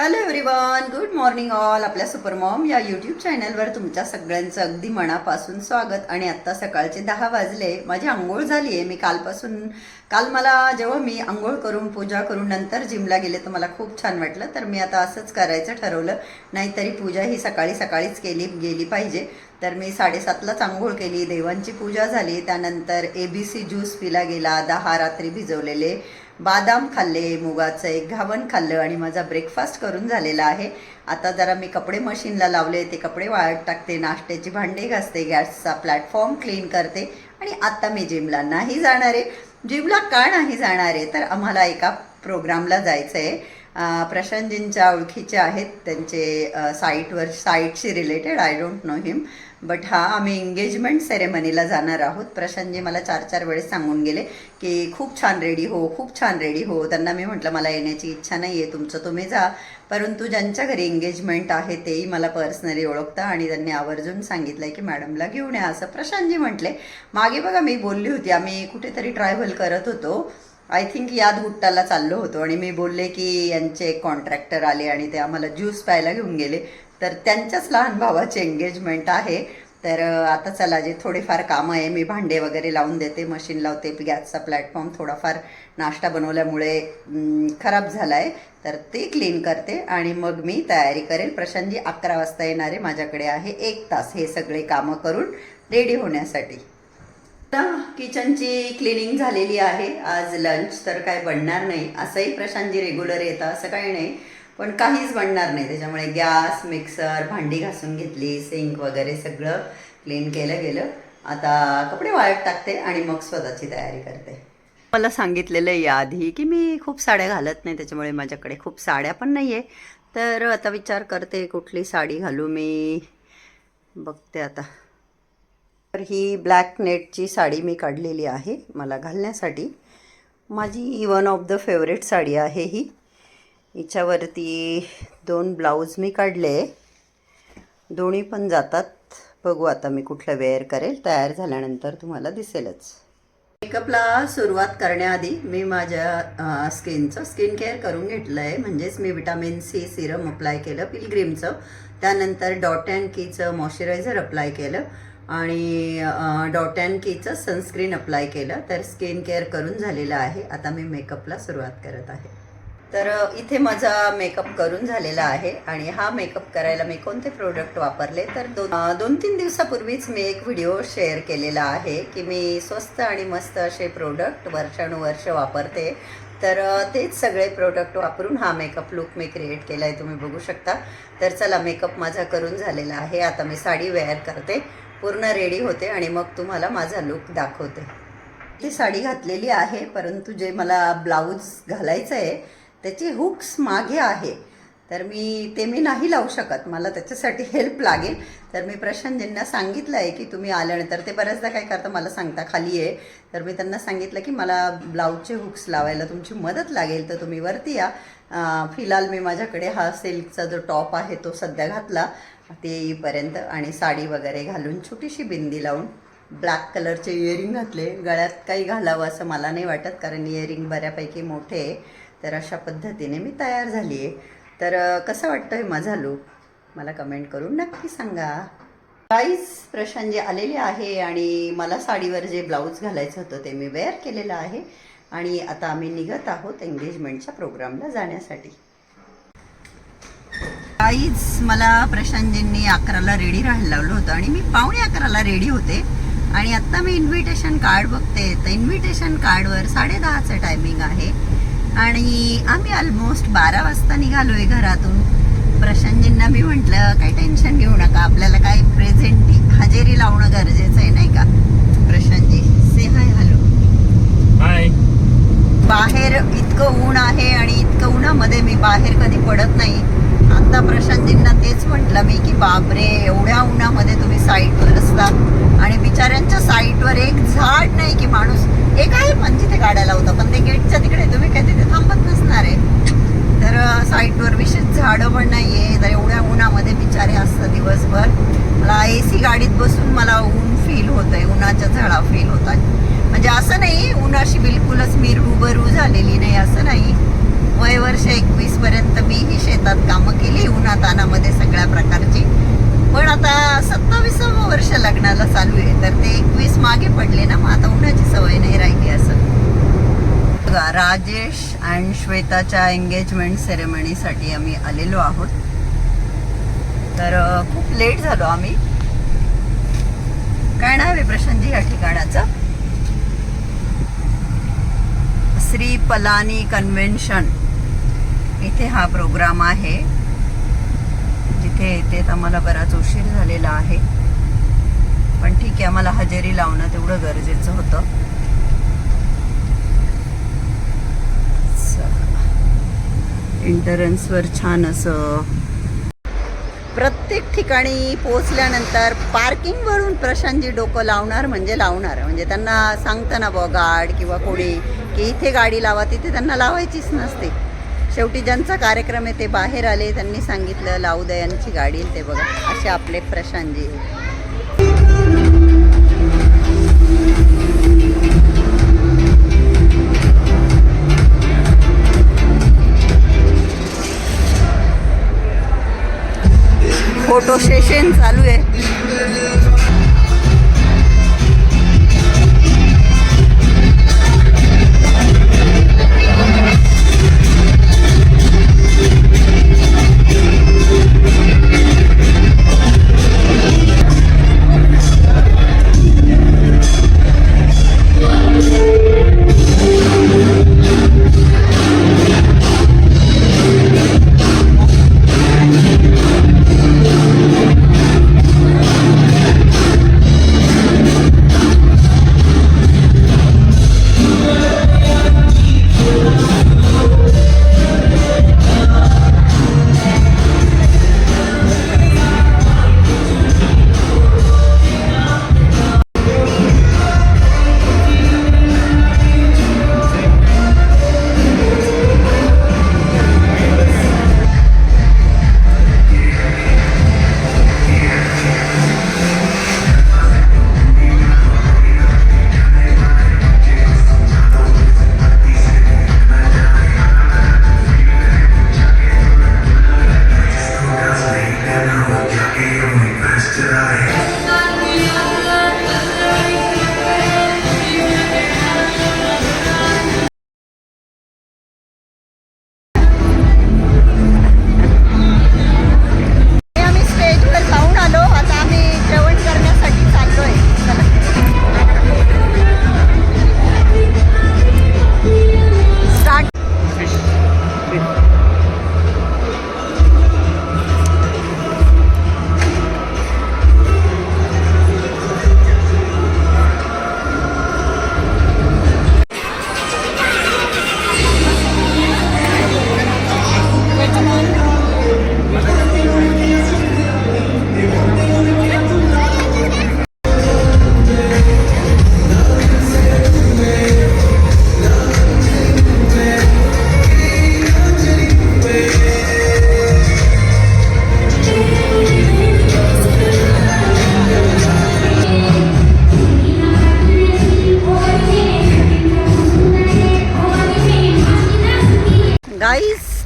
Hello everyone good morning all आपल्या supermom या YouTube चॅनलवर तुमच्या सगळ्यांचं अगदी मनापासून स्वागत. आणि आत्ता सकाळचे दहा वाजले. माझी आंघोळ झाली आहे. मी कालपासून काल मला जेव्हा मी आंघोळ करून पूजा करून नंतर जिमला गेले तर मला खूप छान वाटलं. तर मी आता असंच करायचं ठरवलं. नाहीतरी पूजा ही सकाळी सकाळीच केली गेली पाहिजे. तर मी साडेसातलाच आंघोळ केली. देवांची पूजा झाली. त्यानंतर ए बी सी ज्यूस पिला गेला. दहा रात्री भिजवलेले बादाम खाल्ले मुगाचं एक घावण खाल्लं आणि माझा ब्रेकफास्ट करून झालेला आहे. आता जरा मी कपडे मशीनला लावले ते कपडे वाळत टाकते नाश्त्याची भांडे घासते गॅसचा प्लॅटफॉर्म क्लीन करते आणि आत्ता मी जिमला नाही जाणार आहे. जिमला का नाही जाणार आहे? तर आम्हाला एका प्रोग्रामला जायचं आहे प्रशांतजींच्या ओळखीचे आहेत त्यांचे साईटवर साईटशी related I don't know him but हा आम्ही एंगेजमेंट सेरेमनीला जाणार आहोत. प्रशांतजी मला चार चार वेळेस सांगून गेले की खूप छान रेडी हो खूप छान रेडी हो. त्यांना मी म्हटलं मला येण्याची इच्छा नाही आहे तुमचं तुम्ही जा. परंतु ज्यांच्या घरी एंगेजमेंट आहे तेही मला पर्सनली ओळखतं आणि त्यांनी आवर्जून सांगितलं की मॅडमला घेऊन या. असं प्रशांतजी म्हटले. मागे बघा मी बोलली होती. आम्ही कुठेतरी ट्रॅव्हल करत होतो. आय थिंक याद गुट्टाला चाललो होतो आणि मी बोलले की यांचे एक कॉन्ट्रॅक्टर आले आणि ते आम्हाला ज्यूस प्यायला घेऊन गेले. तर त्यांच्याच लहान भावाची एंगेजमेंट आहे. तर आता चला जे थोडेफार कामं आहे मी भांडे वगैरे लावून देते मशीन लावते गॅसचा प्लॅटफॉर्म थोडाफार नाश्ता बनवल्यामुळे खराब झाला आहे तर ते क्लीन करते आणि मग मी तयारी करेल. प्रशांतजी अकरा वाजता येणारे माझ्याकडे आहे. एक तास हे सगळे कामं करून रेडी होण्यासाठी. आता किचनची क्लिनिंग झालेली आहे. आज लंच तर काय बनणार नाही असंही प्रशांतजी रेग्युलर येतं असं काही नाही. पण काहीच बनणार नाही. त्याच्यामुळे गॅस मिक्सर भांडी घासून घेतली सिंक वगैरे सगळं क्लीन केलं गेलं. आता कपडे वाळत टाकते आणि मग स्वतःची तयारी करते. मला सांगितलेलं आहे याआधी की मी खूप साड्या घालत नाही त्याच्यामुळे माझ्याकडे खूप साड्या पण नाही आहे तर आता विचार करते कुठली साडी घालू मी. बघते आता. तर ही ब्लॅक नेटची साडी मी काढलेली आहे मला घालण्यासाठी. माझी one of the favourite sari आहे ही. हिच्यावरती दोन ब्लाऊज मी काढले. दोन्ही पण जातात. बघू आता मी कुठलं वेअर करेल. तयार झाल्यानंतर तुम्हाला दिसेलच. मेकअपला सुरुवात करण्याआधी मी माझ्या स्किनचं स्किन केअर करून घेतलं आहे म्हणजेच मी विटामिन सी सिरम अप्लाय केलं पिलग्रीमचं. त्यानंतर डॉट अँड कीचं मॉइश्चरायझर अप्लाय केलं आणि डॉट अँड कीचं सनस्क्रीन अप्लाय केलं. तर स्किन केअर करून झालेलं आहे. आता मी मेकअपला सुरुवात करत आहे. तर इथे माझा मेकअप करून झालेला आहे आणि हा मेकअप करायला मी कोणते प्रोडक्ट वापरले तर दोन दोन तीन दिवसापूर्वीच मी एक व्हिडिओ शेअर केलेला आहे की मी स्वस्त आणि मस्त असे प्रोडक्ट वर्षानुवर्ष वापरते. तर तेच सगळे प्रोडक्ट वापरून हा मेकअप लुक मी क्रिएट केला आहे तुम्ही बघू शकता. तर चला मेकअप माझा करून झालेला आहे. आता मी साडी वेअर करते पूर्ण रेडी होते आणि मग तुम्हाला माझा लुक दाखवते. ती साडी घातलेली आहे परंतु जे मला ब्लाऊज घालायचं आहे त्याचे हुक्स मागे आहे. तर मी ते मी नाही लावू शकत. मला त्याच्यासाठी हेल्प लागेल. तर मी प्रशांतजींना सांगितलं आहे की तुम्ही आल्यानंतर ते बऱ्याचदा काय करतं मला सांगता खाली आहे तर मी त्यांना सांगितलं की मला ब्लाऊजचे हुक्स लावायला तुमची मदत लागेल तर तुम्ही वरती या. फिलहाल मी माझ्याकडे हा सिल्कचा जो टॉप आहे तो सध्या घातला. ते येईपर्यंत आणि साडी वगैरे घालून छोटीशी बिंदी लावून ब्लॅक कलरचे इयरिंग घातले. गळ्यात काही घालावं असं मला नाही वाटत कारण इयरिंग बऱ्यापैकी मोठे आहे. तर अशा पद्धतीने मी तयार झाली आहे. तर कसं वाटतं आहे माझा लूक मला कमेंट करून नक्की सांगा. काहीच प्रशांत जे आलेले आहे आणि मला साडीवर जे ब्लाऊज घालायचं होतं ते मी वेअर केलेलं आहे. आणि आता आम्ही निघत आहोत एंगेजमेंटच्या प्रोग्रामला जाण्यासाठी. काहीच मला प्रशांतजींनी अकराला रेडी राहायला लावलं होतं आणि मी पावणे अकराला रेडी होते. आणि आत्ता मी इन्व्हिटेशन कार्ड बघते. तर इन्व्हिटेशन कार्डवर साडे दहाचं टायमिंग आहे. आणि आम्ही ऑलमोस्ट बारा वाजता निघालोय घरातून. प्रशांतजींना मी म्हटलं काही टेन्शन घेऊ नका आपल्याला काय प्रेझेंट हजेरी लावणं गरजेचं आहे नाही का? प्रशांतजी से हाय हॅलो हाय बाहेर इतकं ऊन आहे आणि इतकं उन्हामध्ये मी बाहेर कधी पडत नाही. आता प्रशांतजींना तेच म्हटलं मी की बापरे एवढ्या उन्हामध्ये तुम्ही साईटवर असतात आणि बिचाऱ्यांच्या साईटवर एक झाड नाही की माणूस एक आहे पण जिथे गाड्या लावतं पण ते गेटच्या तिकडे तुम्ही काय तिथे थांबत नसणार आहे तर अ, साईटवर विशेष झाडं पण नाही आहे तर एवढ्या उन्हामध्ये बिचारे असतं दिवसभर. मला ए सी गाडीत बसून मला ऊन फील होत आहे उन्हाच्या झळा फील होतात म्हणजे असं नाही उन्हाशी बिलकुलच मी रुबरू झालेली नाही असं नाही. वय वर्ष एकवीस पर्यंत मीही शेतात कामं केली उन्हातानामध्ये सगळ्या प्रकारची. पण आता सत्तावीसावं वर्ष लग्नाला चालू आहे. तर ते एकवीस मागे पडले ना मग आता उन्हाची सवय नाही राहिली असं. बघा, राजेश अँड श्वेताच्या एंगेजमेंट सेरेमनीसाठी आम्ही आलेलो आहोत. तर खूप लेट झालो आम्ही. काय नाव आहे प्रशांतजी या ठिकाणाचं? श्री पलानी कन्व्हेन्शन इथे हा प्रोग्राम आहे. जिथे येते आम्हाला बराच उशीर झालेला आहे. पण ठीक आहे आम्हाला हजेरी लावणं तेवढं गरजेचं होतं. इंटरन्सवर छान असं. प्रत्येक ठिकाणी पोचल्यानंतर पार्किंगवरून प्रशांतजी डोकं लावणार म्हणजे लावणार. म्हणजे त्यांना सांगताना बुवा गार्ड किंवा कोणी की इथे गाडी लावा तिथे त्यांना लावायचीच नसते. शेवटी ज्यांचा कार्यक्रम आहे ते बाहेर आले त्यांनी सांगितलं लावू द्या गाडी ते बघा. असे आपले प्रशांतजी. फोटो सेशन चालू आहे.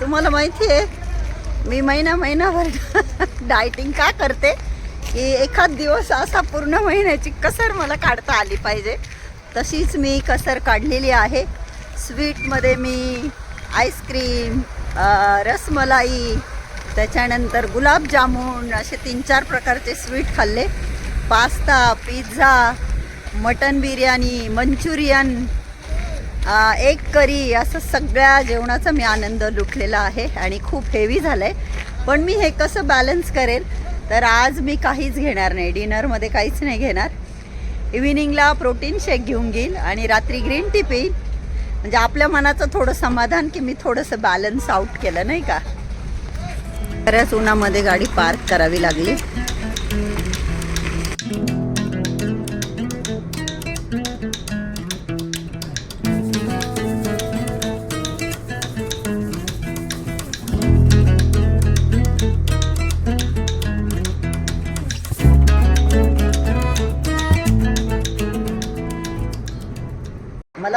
तुम्हाला माहिती आहे मी महिना महिनाभर डायटिंग का करते? की एखाद दिवस असा पूर्ण महिन्याची कसर मला काढता आली पाहिजे. तशीच मी कसर काढलेली आहे. स्वीटमध्ये मी आईस्क्रीम रसमलाई त्याच्यानंतर गुलाबजामुन असे तीन चार प्रकारचे स्वीट खाल्ले. Pasta pizza mutton biryani Manchurian एक करी असं सगळ्या जेवणाचा मी आनंद लुटलेला आहे आणि खूप हेवी झालं आहे पण मी हे कसं बॅलन्स करेल तर आज मी काहीच घेणार नाही. डिनरमध्ये काहीच नाही घेणार. इव्हिनिंगला प्रोटीन शेक घेऊन घेईल आणि रात्री ग्रीन टी पिईल म्हणजे आपल्या मनाचं थोडं समाधान की मी थोडंसं बॅलन्स आउट केलं नाही का? बऱ्याच उन्हामध्ये गाडी पार्क करावी लागली.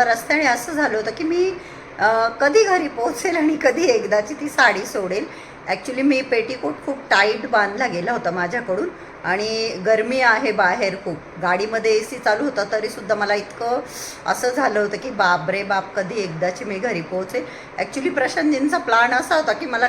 मला रस्त्याने असं झालं होतं की मी कधी घरी पोहोचेल आणि कधी एकदाची ती साडी सोडेल. ॲक्च्युली मी पेटीकोट खूप टाईट बांधला गेला होता माझ्याकडून आणि गरमी आहे बाहेर खूप. गाडीमध्ये ए सी चालू होता तरीसुद्धा मला इतकं असं झालं होतं की बाप रे बाप कधी एकदाची मी घरी पोहोचेल. ॲक्च्युली प्रशांतजींचा प्लान असा होता की मला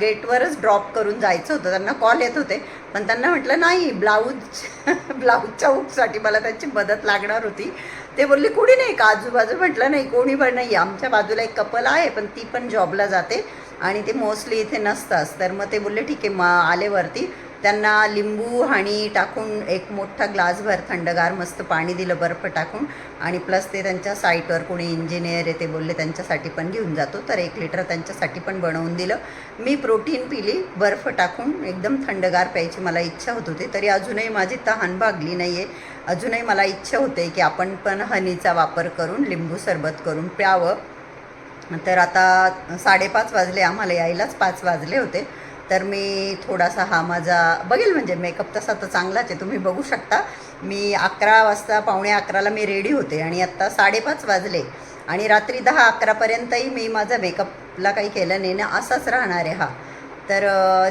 गेटवरच ड्रॉप करून जायचं होतं. त्यांना कॉल येत होते. पण त्यांना म्हटलं नाही ब्लाऊज ब्लाऊजच्या हुकसाठी मला त्यांची मदत लागणार होती. ते बोलले कुणी नाही का? आजूबाजू म्हटलं नाही कोणी पण नाही. आमच्या बाजूला एक कपल आहे पण ती पण जॉबला जाते आणि ते मोस्टली इथे नसतास. तर मग ते बोलले ठीक आहे मग आलेवरती त्यांना लिंबू हाणी टाकून एक मोठा ग्लासभर थंडगार मस्त पाणी दिलं बर्फ टाकून. आणि प्लस ते त्यांच्या साईटवर कोणी इंजिनियर आहे ते बोलले त्यांच्यासाठी पण घेऊन जातो तर एक लिटर त्यांच्यासाठी पण बनवून दिलं. मी प्रोटीन पिली बर्फ टाकून एकदम थंडगार प्यायची मला इच्छा होत होती. तरी अजूनही माझी तहान भागली नाही आहे अजूनही मला इच्छा होते की आपण पण हनीचा वापर करून लिंबू सरबत करून प्यावं. तर आता साडेपाच वाजले आम्हाला यायलाच पाच वाजले होते. तर मी थोडासा हा माझा बघेल म्हणजे मेकअप तसा तर चांगलाच आहे तुम्ही बघू शकता. मी अकरा वाजता पावणे अकराला मी रेडी होते आणि आत्ता साडेपाच वाजले. आणि रात्री दहा अकरापर्यंतही मी माझा मेकअपला काही केलं नाही ना असाच राहणार आहे हा. तर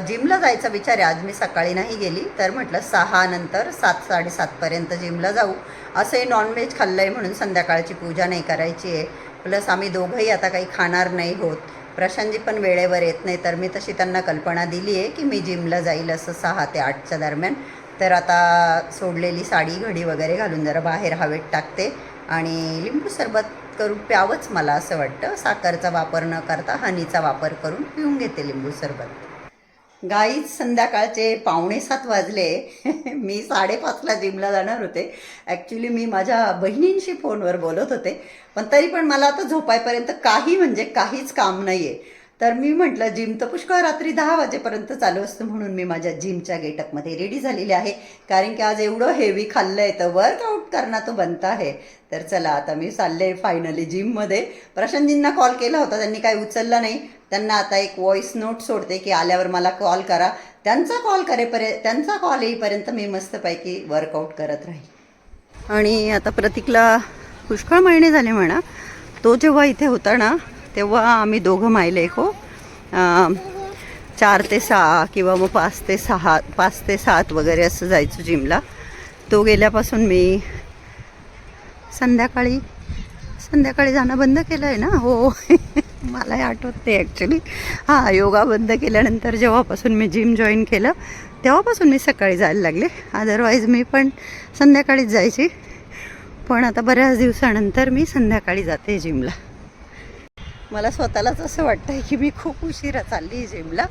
जिमला जायचा विचार आहे. आज मी सकाळी नाही गेली तर म्हटलं सहा नंतर सात साडेसातपर्यंत जिमला जाऊ. असंही नॉनव्हेज खाल्लं आहे म्हणून संध्याकाळची पूजा नाही करायची आहे. प्लस आम्ही दोघंही आता काही खाणार नाही होत. प्रशांतजी पण वेळेवर येत नाही तर मी तशी त्यांना कल्पना दिली आहे की मी जिमला जाईल असं सहा ते आठच्या दरम्यान. तर आता सोडलेली साडी घडी वगैरे घालून जरा बाहेर हवेत टाकते आणि लिंबू सरबत करून प्यावंच मला असं वाटतं. साखरचा वापर न करता हनीचा वापर करून पिऊन घेते लिंबू सरबत. गाईच संध्याकाळचे पावणे सात वाजले. मी साडेपाचला जिमला जाणार होते. ॲक्च्युली मी माझ्या बहिणींशी फोनवर बोलत होते. पण तरी पण मला आता झोपायपर्यंत काही म्हणजे काहीच काम नाही आहे तर मी म्हटलं जिम तर पुष्कळ रात्री दहा वाजेपर्यंत चालू असतं म्हणून मी माझ्या जिमच्या गेटअपमध्ये रेडी झालेली आहे. कारण की आज एवढं हेवी खाल्लं आहे तर वर्कआउट करणं तो बनता आहे. तर चला आता मी चालले फायनली जिममध्ये प्रशांतजींना कॉल केला होता त्यांनी काही उचलला नाही. त्यांना आता एक व्हॉइस नोट सोडते की आल्यावर मला कॉल करा. त्यांचा कॉल करेपर्यंत त्यांचा कॉल येईपर्यंत मी मस्तपैकी वर्कआउट करत राहील. आणि आता प्रतीकला पुष्कळ महिने झाले म्हणा. तो जेव्हा इथे होता ना तेव्हा आम्ही दोघं मायले हो. चार ते सहा किंवा मग पाच ते सहा पाच ते सात वगैरे असं जायचो जिमला. तो गेल्यापासून मी संध्याकाळी संध्याकाळी जाणं बंद केलं आहे ना? हो. मलाही आठवत ते ॲक्च्युली हां योगा बंद केल्यानंतर जेव्हापासून मी जिम जॉईन केलं तेव्हापासून मी सकाळी जायला लागले. अदरवाईज मी पण संध्याकाळीच जायची. पण आता बऱ्याच दिवसानंतर मी संध्याकाळी जाते जिमला. मला स्वतःलाच असं वाटतं आहे की मी खूप उशिरा चालली जिमला.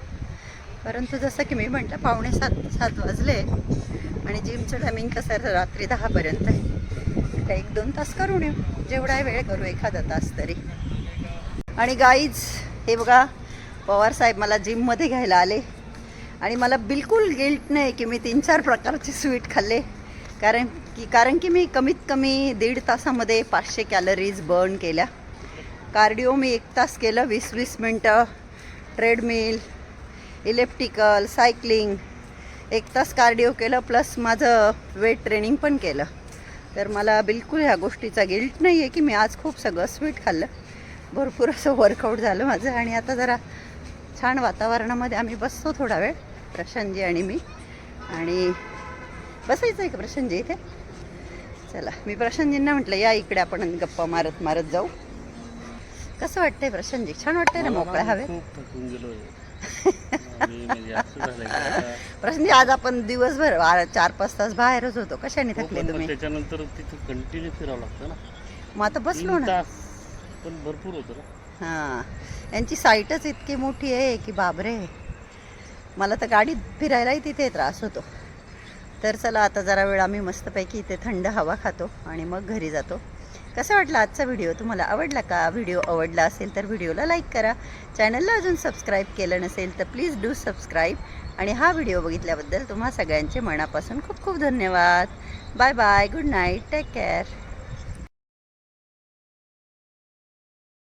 परंतु जसं की मी म्हटलं पावणे सात सात वाजले आणि जिमचं टायमिंग कसं आहे रात्री दहापर्यंत आहे. एक दोन तास करून येऊ. जेवढा वेळ करू एखादा तास तरी. आणि गाईज हे बघा पवारसाहेब मला जिममध्ये घ्यायला आले. आणि मला बिलकुल गिल्ट नाही की मी तीन चार प्रकारचे स्वीट खाल्ले. कारण की कारण की मी कमीत कमी दीड तासामध्ये पाचशे कॅलरीज बर्न केल्या. कार्डिओ मी एक तास केलं वीस वीस मिनटं. Treadmill elliptical cycling. एक तास कार्डिओ केलं प्लस माझं वेट ट्रेनिंग पण केलं. तर मला बिलकुल ह्या गोष्टीचा गिल्ट नाही आहे की मी आज खूप सगळं स्वीट खाल्लं. भरपूर असं वर्कआउट झालं माझं. आणि आता जरा छान वातावरणामध्ये आम्ही बसतो थोडा वेळ प्रशांतजी आणि मी. आणि बसायचं आहे का प्रशांतजी इथे. चला मी प्रशांतजींना म्हटलं या इकडे आपण गप्पा मारत मारत जाऊ. कसं वाटतंय प्रशांतजी छान वाटतंय ना मोकळ्या हवे खूप थकून प्रशांतजी आज आपण दिवसभर चार पाच तास बाहेरच होतो. कशाने हो, थकले तुम्ही? त्याच्यानंतर तिथं कंटिन्यू फिरावं लागतं ना. मग आता बसलो ना. पण भरपूर होतं ना. हां. यांची साईटच इतकी मोठी आहे की बाबरे मला तर गाडीत फिरायलाही तिथे त्रास होतो. तर चला आता जरा वेळ आम्ही मस्तपैकी इथे थंड हवा खातो आणि मग घरी जातो. कसं वाटलं आजचा व्हिडिओ तुम्हाला आवडला का? व्हिडिओ आवडला असेल तर व्हिडिओला लाईक करा. चॅनलला अजून सबस्क्राईब केलं नसेल तर प्लीज डू सबस्क्राईब आणि हा व्हिडिओ बघितल्याबद्दल तुम्हा सगळ्यांचे मनापासून खूप खूप धन्यवाद. Bye bye good night take care